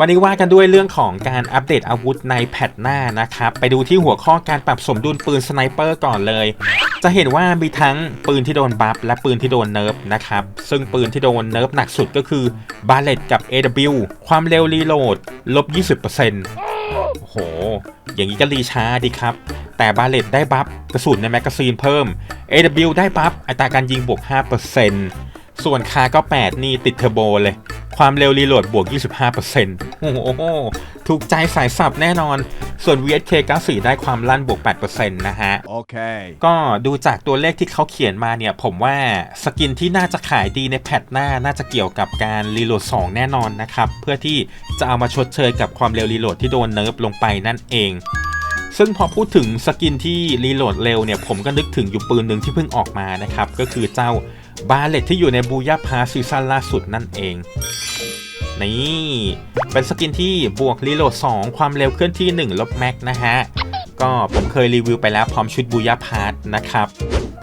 วันนี้ว่ากันด้วยเรื่องของการอัปเดตอาวุธในแพทหน้านะครับ ไปดูที่หัวข้อการปรับสมดุลปืนสไนเปอร์ก่อนเลย จะเห็นว่ามีทั้งปืนที่โดนบัฟและปืนที่โดนเนิร์ฟนะครับ ซึ่งปืนที่โดนเนิร์ฟหนักสุดก็คือบาเลตกับ AW ความเร็วรีโหลดลบ 20%โอ้โห อย่างนี้ก็รีช้าดีครับ แต่บาเลตได้บัฟกระสุนในแมกกาซีนเพิ่ม AW ได้บัฟอัตราการยิงบวก 5%ส่วนคาก็ 8 นี่ติดเทอร์โบเลย ความเร็วรีโหลดบวก 25%โอ้โห ถูกใจสายสับแน่นอน ส่วน VSK 94ได้ความลั่นบวก 8%นะฮะ Okay. ก็ดูจากตัวเลขที่เขาเขียนมาเนี่ย ผมว่าสกินที่น่าจะขายดีในแพทหน้า น่าจะเกี่ยวกับการรีโหลด 2 แน่นอนนะครับ เพื่อที่จะเอามาชดเชยกับความเร็วรีโหลดที่โดนเนิร์ฟลงไปนั่นเอง ซึ่งพอพูดถึงสกินที่รีโหลดเร็วเนี่ยผมก็นึกถึงอยู่ปืนหนึ่งที่เพิ่งออกมานะครับ ก็คือเจ้าบาเลตที่อยู่ในบูยาพาซีซั่นล่าสุดนั่นเอง นี่ เป็นสกินที่บวกรีโหลด 2 ความเร็วเคลื่อนที่ 1 ลบแม็กนะฮะ ก็ผมเคยรีวิวไปแล้วพร้อมชุดบูยาพาร์นะครับ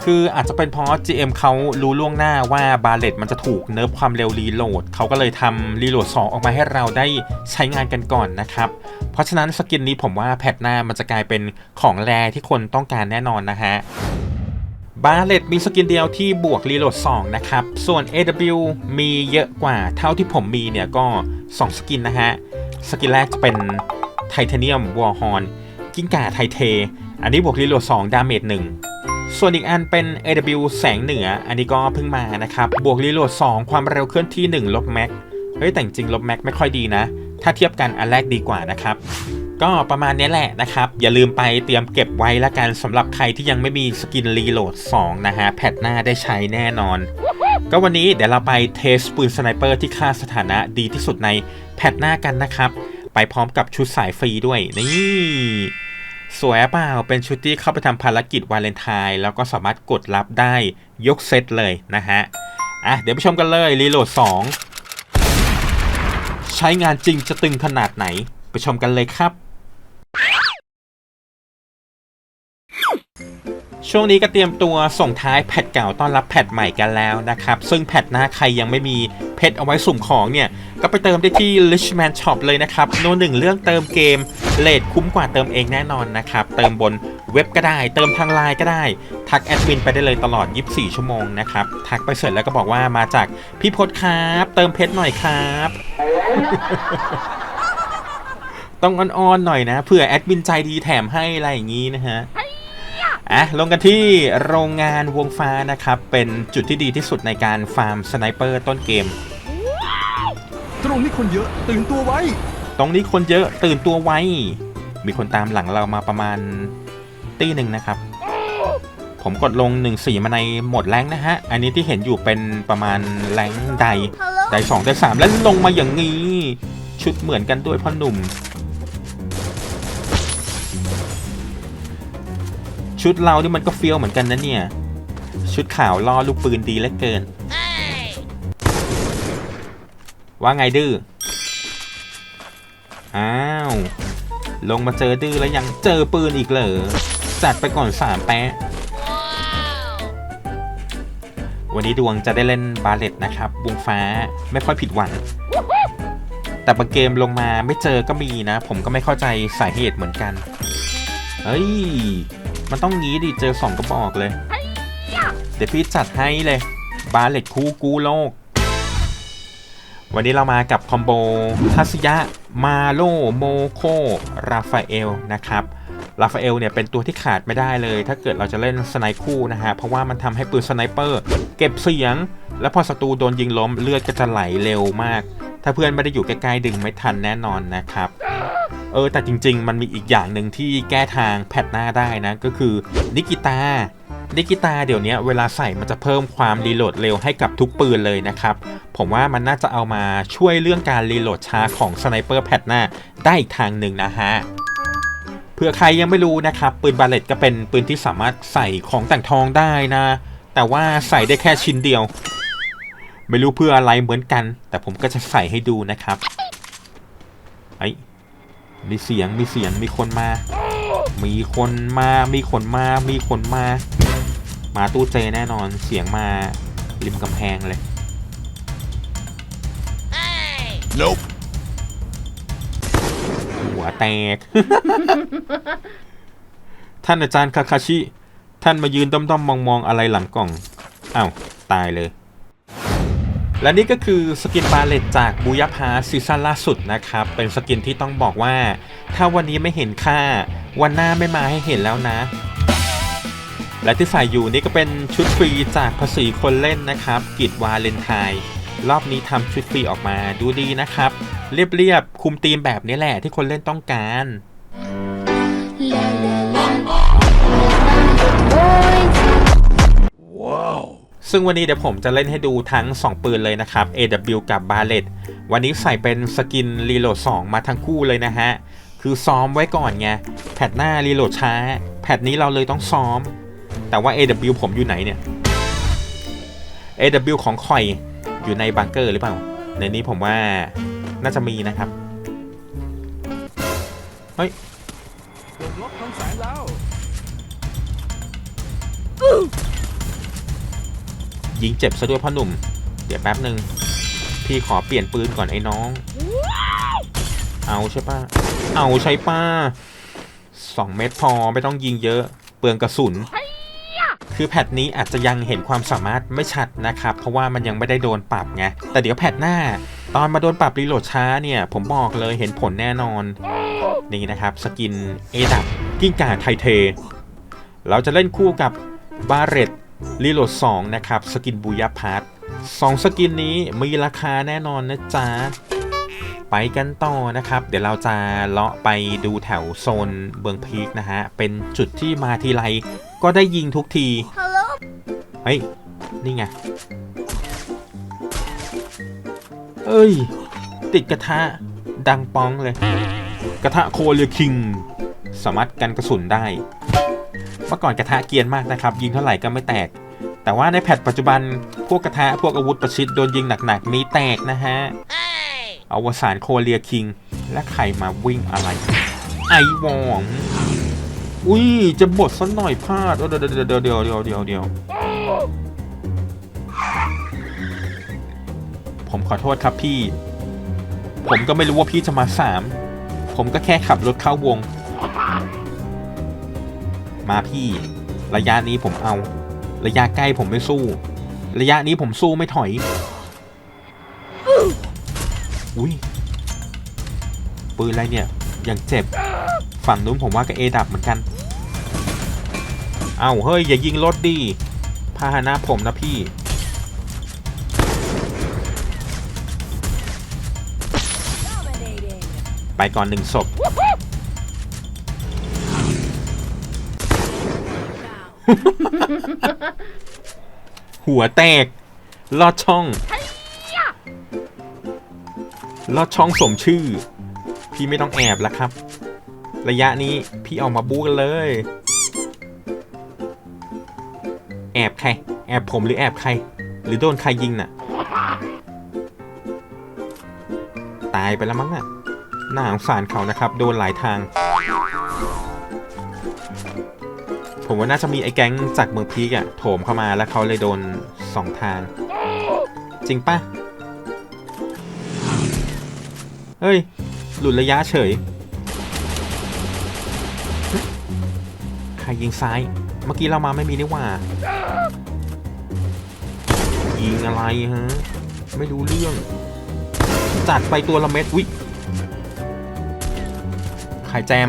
คืออาจจะเป็นเพราะ GM เขารู้ล่วงหน้าว่าบาเลตมันจะถูกเนิร์ฟความเร็วรีโหลดเขาก็เลยทำรีโหลด 2 ออกมาให้เราได้ใช้งานกันก่อนนะครับ เพราะฉะนั้นสกินนี้ผมว่าแพทหน้ามันจะกลายเป็นของแรที่คนต้องการแน่นอนนะฮะบาเลตมีสกินเดียวที่บวกรีโหลด 2 นะครับ ส่วน AW มีเยอะกว่าเท่าที่ผมมีเนี่ยก็ 2 สกินนะฮะ สกินแรกจะเป็นไทเทเนียมวอร์ฮอนกิ้งก่าไทเท อันนี้บวกรีโหลด 2 ดาเมจ1 ส่วนอีกอันเป็น AW แสงเหนือ อันนี้ก็เพิ่งมานะครับ บวกรีโหลด 2 ความเร็วเคลื่อนที่ 1 ลบแม็ก เฮ้ย แต่จริงลบแม็กไม่ค่อยดีนะ ถ้าเทียบกันอันแรกดีกว่านะครับ ก็ประมาณนี้แหละนะครับ อย่าลืมไปเตรียมเก็บไว้ละกันสำหรับใครที่ยังไม่มีสกินรีโหลด 2 นะฮะ แพทหน้าได้ใช้แน่นอน ก็วันนี้เดี๋ยวเราไปเทสปืนสไนเปอร์ที่ค่าสถานะดีที่สุดในแพทหน้ากันนะครับ ไปพร้อมกับชุดสายฟรีด้วยนี่ สวยเปล่าเป็นชุดที่เข้าไปทำภารกิจวาเลนไทน์แล้วก็สามารถกดรับได้ยกเซตเลยนะฮะ อะ เดี๋ยวไปชมกันเลยรีโหลด 2 ใช้งานจริงจะตึงขนาดไหน ไปชมกันเลยครับ ช่วงนี้ก็เตรียมตัวส่งท้ายแพทเก่าต้อนรับแพทใหม่กันแล้วนะครับ ซึ่งแพทหน้าใครยังไม่มีเพชรเอาไว้สุ่มของเนี่ย ก็ไปเติมได้ที่ Richman Shop เลยนะครับ โนหนึ่งเรื่องเติมเกมเลทคุ้มกว่าเติมเองแน่นอนนะครับ เติมบนเว็บก็ได้ เติมทางไลน์ก็ได้ ทักแอดมินไปได้เลยตลอด 24 ชั่วโมงนะครับ ทักไปเสร็จแล้วก็บอกว่ามาจากพี่พศครับ เติมเพชรหน่อยครับ ต้องอ่อนๆหน่อยนะเผื่อแอดมินใจดีแถมให้อะไรอย่างนี้นะฮะ อะลงกันที่โรงงานวงฟ้านะครับ เป็นจุดที่ดีที่สุดในการฟาร์มสไนเปอร์ต้นเกม ตรงนี้คนเยอะตื่นตัวไว้ ตรงนี้คนเยอะตื่นตัวไว้ มีคนตามหลังเรามาประมาณตีหนึ่งนะครับ ผมกดลง1นสีมาในโหมดแรงค์นะฮะ อันนี้ที่เห็นอยู่เป็นประมาณแรงค์ใด ไดสองไดสามแล้วลงมาอย่างนี้ ชุดเหมือนกันด้วยพ่อหนุ่ม ชุดเรานี่มันก็เฟี้ยวเหมือนกันนะเนี่ย ชุดขาวล่อลูกปืนดีเหลือเกิน ว่าไงดื้อ อ้าว ลงมาเจอดื้อแล้วยังเจอปืนอีกเหรอ จัดไปก่อนสามแปะวันนี้ดวงจะได้เล่นบาเลตนะครับวงฟ้าไม่ค่อยผิดหวังแต่บางเกมลงมาไม่เจอก็มีนะ ผมก็ไม่เข้าใจสาเหตุเหมือนกัน เฮ้ย มันต้องงี้ดิเจอสองกระบอกเลย เดี๋ยวพี่จัดให้เลย บาเลตคู่กู้โลก วันนี้เรามากับคอมโบทัสยะ มาโลโมโค ราฟาเอลนะครับราฟาเอลเนี่ยเป็นตัวที่ขาดไม่ได้เลย ถ้าเกิดเราจะเล่นสไนคู่นะฮะ เพราะว่ามันทำให้ปืนสไนเปอร์ เก็บเสียง แล้วพอศัตรูโดนยิงล้มเลือดก็จะไหลเร็วมาก ถ้าเพื่อนไม่ได้อยู่ใกล้ๆดึงไม่ทันแน่นอนนะครับ เออแต่จริง ๆ มันมีอีกอย่างหนึ่งที่แก้ทางแพทหน้าได้นะ ก็คือนิกิตานิกิตาเดี๋ยวนี้เวลาใส่มันจะเพิ่มความรีโหลดเร็วให้กับทุกปืนเลยนะครับ ผมว่ามันน่าจะเอามาช่วยเรื่องการรีโหลดช้าของสไนเปอร์แพทหน้าได้อีกทางหนึ่งนะฮะเผื่อใครยังไม่รู้นะครับ ปืนบาเลตก็เป็นปืนที่สามารถใส่ของแต่งทองได้นะ แต่ว่าใส่ได้แค่ชิ้นเดียว ไม่รู้เพื่ออะไรเหมือนกัน แต่ผมก็จะใส่ให้ดูนะครับ มีเสียงมีเสียงมีคนมา มีคนมา มีคนมา มีคนมา มาตู้เจแน่นอนเสียงมาริมกำแพงเลย Nope. วแตก ท่านอาจารย์คาคาชิ ท่านมายืนด้อมๆมองๆอะไรหลังกล่อง อ้าว ตายเลย และนี่ก็คือสกินบาเลตจากบูยาพาซีซั่นล่าสุดนะครับ เป็นสกินที่ต้องบอกว่า ถ้าวันนี้ไม่เห็นค่า วันหน้าไม่มาให้เห็นแล้วนะ และที่ใส่อยู่นี่ก็เป็นชุดฟรีจากภาษีคนเล่นนะครับ กิจวาเลนไทน์รอบนี้ทำชุดฟรีออกมาดูดีนะครับ เรียบๆคุมธีมแบบนี้แหละที่คนเล่นต้องการ ซึ่งวันนี้เดี๋ยวผมจะเล่นให้ดูทั้ง 2 ปืนเลยนะครับ AW กับ b a r l e t วันนี้ใส่เป็นสกินรีโหลด2มาทั้งคู่เลยนะฮะ คือซ้อมไว้ก่อนไง แพทหน้ารีโหลดช้า แพทนี้เราเลยต้องซ้อม แต่ว่า AW ผมอยู่ไหนเนี่ย AW ของคอยอยู่ในบังเกอร์หรือเปล่า ในนี้ผมว่าน่าจะมีนะครับ เฮ้ยลดล็อกทั้งแสงแล้ว ยิงเจ็บซะด้วยพ่อหนุ่ม เดี๋ยวแป๊บหนึ่งพี่ขอเปลี่ยนปืนก่อนไอ้น้อง เอาใช่ปะเอาใช่ป้าสองเม็ดพอไม่ต้องยิงเยอะ เปลืองกระสุน คือแพทนี้อาจจะยังเห็นความสามารถไม่ชัดนะครับ เพราะว่ามันยังไม่ได้โดนปรับไง แต่เดี๋ยวแพทหน้า ตอนมาโดนปรับรีโหลดช้าเนี่ย ผมบอกเลยเห็นผลแน่นอน นี่นะครับ สกินเอดับกิ้งก่าไทเท เราจะเล่นคู่กับบาเรต รีโหลด2นะครับ สกินบูยาพาร์ทสองสกินนี้มีราคาแน่นอนนะจ๊ะ ไปกันต่อนะครับ เดี๋ยวเราจะเลาะไปดูแถวโซนเบืองพีกนะฮะ เป็นจุดที่มาทีไรก็ได้ยิงทุกที เฮ้ย นี่ไง เอ้ย ติดกระทะดังป้องเลย กระทะโคเรียคิง สามารถกันกระสุนได้ เมื่อก่อนกระทะเกียนมากนะครับ ยิงเท่าไหร่ก็ไม่แตก แต่ว่าในแพทปัจจุบันพวกกระทะพวกอาวุธประชิดโดนยิงหนักๆมีแตกนะฮะอวสานโคเรียคิง และใครมาวิ่งอะไร ไอวองอุ้ยจะบดสักหน่อยพลาดเดี๋ยวเดี๋ยวเดี๋ยวเดี๋ยวเดี๋ยวเดี๋ยวเดี๋ยวผมขอโทษครับพี่ ผมก็ไม่รู้ว่าพี่จะมาสามผมก็แค่ขับรถเข้าวง มาพี่ ระยะนี้ผมเอา ระยะใกล้ผมไม่สู้ ระยะนี้ผมสู้ไม่ถอย อุ้ยปืนอะไรเนี่ยยังเจ็บ ฝั่งนู้นผมว่าก็เอดับเหมือนกัน เอาเฮ้ย อย่ายิงรถดิพาหนะผมนะพี่ ไปก่อนหนึ่งศพ หัวแตก ลอดช่อง ลอดช่องสมชื่อ พี่ไม่ต้องแอบแล้วครับ ระยะนี้พี่ออกมาบู๊กันเลย แอบใคร แอบผมหรือแอบใคร หรือโดนใครยิงน่ะ ตายไปแล้วมั้งน่ะ หน่าสงสารเขานะครับ โดนหลายทาง ผมว่าน่าจะมีไอ้แก๊งจากเมืองพีกอะโถมเข้ามาแล้วเขาเลยโดนสองทาง จริงปะเฮ้ย หลุดระยะเฉย ใครยิงซ้าย เมื่อกี้เรามาไม่มีนี่ว่า ยิงอะไรฮะ ไม่รู้เรื่อง จัดไปตัวละเม็ดวิใครแจม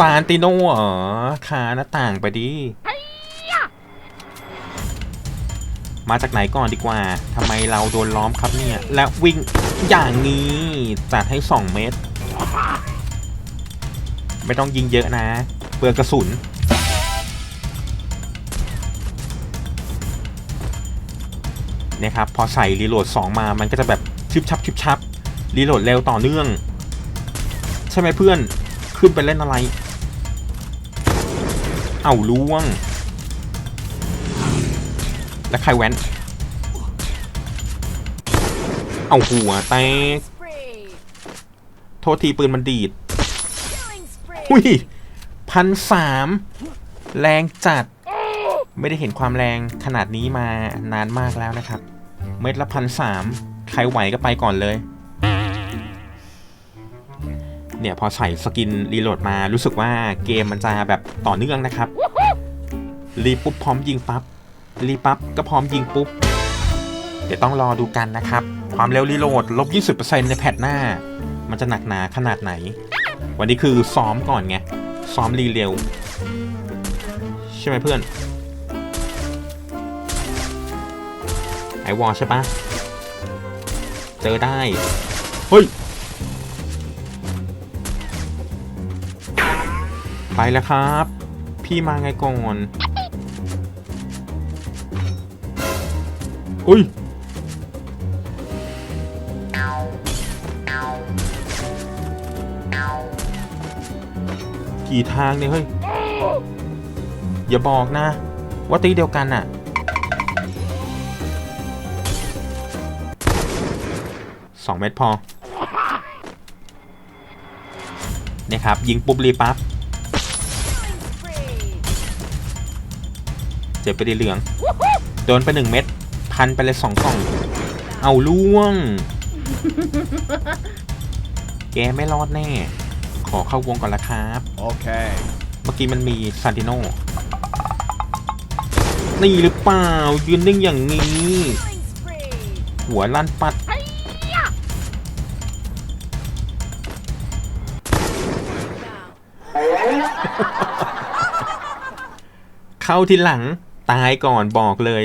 ซานติโน่เหรอคาหน้าต่างไปดิ มาจากไหนก่อนดีกว่าทำไมเราโดนล้อมครับเนี่ย และวิ่งอย่างนี้จัดให้ 2 เมตรไม่ต้องยิงเยอะนะเปลืองกระสุน เนี่ยครับ พอใส่รีโหลด 2 มามันก็จะแบบชิบชับชิบชับรีโหลดเร็วต่อเนื่อง ใช่ไหมเพื่อนขึ้นไปเล่นอะไร เอาล่วง แล้วใครแว้น เอาหัวแตกโทษทีปืนมันดีด killing spree อุ้ยพันสามแรงจัด ไม่ได้เห็นความแรงขนาดนี้มานานมากแล้วนะครับ เม็ดละพันสามใครไหวก็ไปก่อนเลย เนี่ยพอใส่สกินรีโหลดมารู้สึกว่าเกมมันจะแบบต่อเนื่องนะครับ รีปุ๊บพร้อมยิงปั๊บรีปั๊บก็พร้อมยิงปุ๊บ เดี๋ยวต้องรอดูกันนะครับ ความเร็วรีโหลดลบ 20%ในแพทหน้า มันจะหนักหนาขนาดไหน วันนี้คือซ้อมก่อนไง ซ้อมรีเร็ว ใช่ไหมเพื่อน ไอวอลใช่ปะเจอได้ เฮ้ย ไปแล้วครับ พี่มาไงก่อน อุ้ย กี่ทางเนี่ยเฮ้ย อย่าบอกนะ ว่าตีเดียวกันอะสองเม็ดพอนี่ครับยิงปุ๊บรีปั๊บ เจ็บไปดีเหลือง โดนไปหนึ่งเม็ดพันไปเลยสองกล่อง เอาล่วง แกไม่รอดแน่ ขอเข้าวงก่อนละครับ Okay. เมื่อกี้มันมีซานติโนนี่หรือเปล่า ยืนนิ่งอย่างนี้ Killing spree. หัวลั่นปัด เข้าทีหลัง ตายก่อนบอกเลย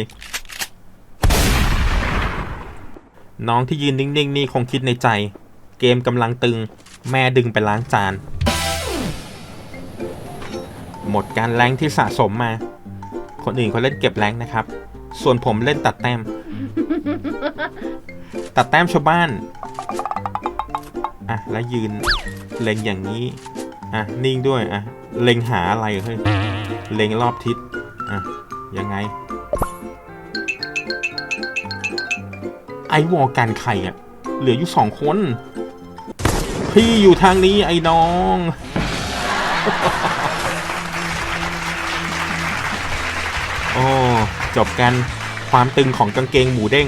น้องที่ยืนนิ่งๆนี่คงคิดในใจ เกมกำลังตึง แม่ดึงไปล้างจาน หมดการแรงที่สะสมมา คนอื่นเขาเล่นเก็บแรงนะครับ ส่วนผมเล่นตัดแต้ม ตัดแต้มชาวบ้านอะแล้วยืนเล็งอย่างนี้อะนิ่งด้วยอะเล็งหาอะไรเฮ้ยเล็งรอบทิศอะ ยังไง ไอวอลกันใครอะเหลืออยู่สองคน พี่อยู่ทางนี้ไอ้น้อง โอ้จบกันความตึงของกางเกงหมูเด้ง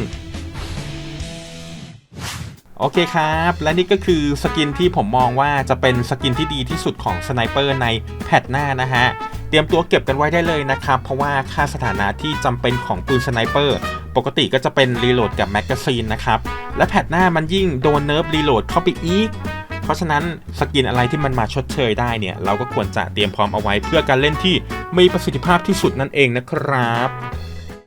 โอเคครับ และนี่ก็คือสกินที่ผมมองว่าจะเป็นสกินที่ดีที่สุดของสไนเปอร์ในแพทหน้านะฮะ เตรียมตัวเก็บกันไว้ได้เลยนะครับ เพราะว่าค่าสถานะที่จำเป็นของปืนสไนเปอร์ปกติก็จะเป็นรีโหลดกับแมกกาซีนนะครับ และแพทหน้ามันยิ่งโดนเนิร์ฟรีโหลดเข้าไปอีก เพราะฉะนั้นสกินอะไรที่มันมาชดเชยได้เนี่ย เราก็ควรจะเตรียมพร้อมเอาไว้เพื่อการเล่นที่มีประสิทธิภาพที่สุดนั่นเองนะครับ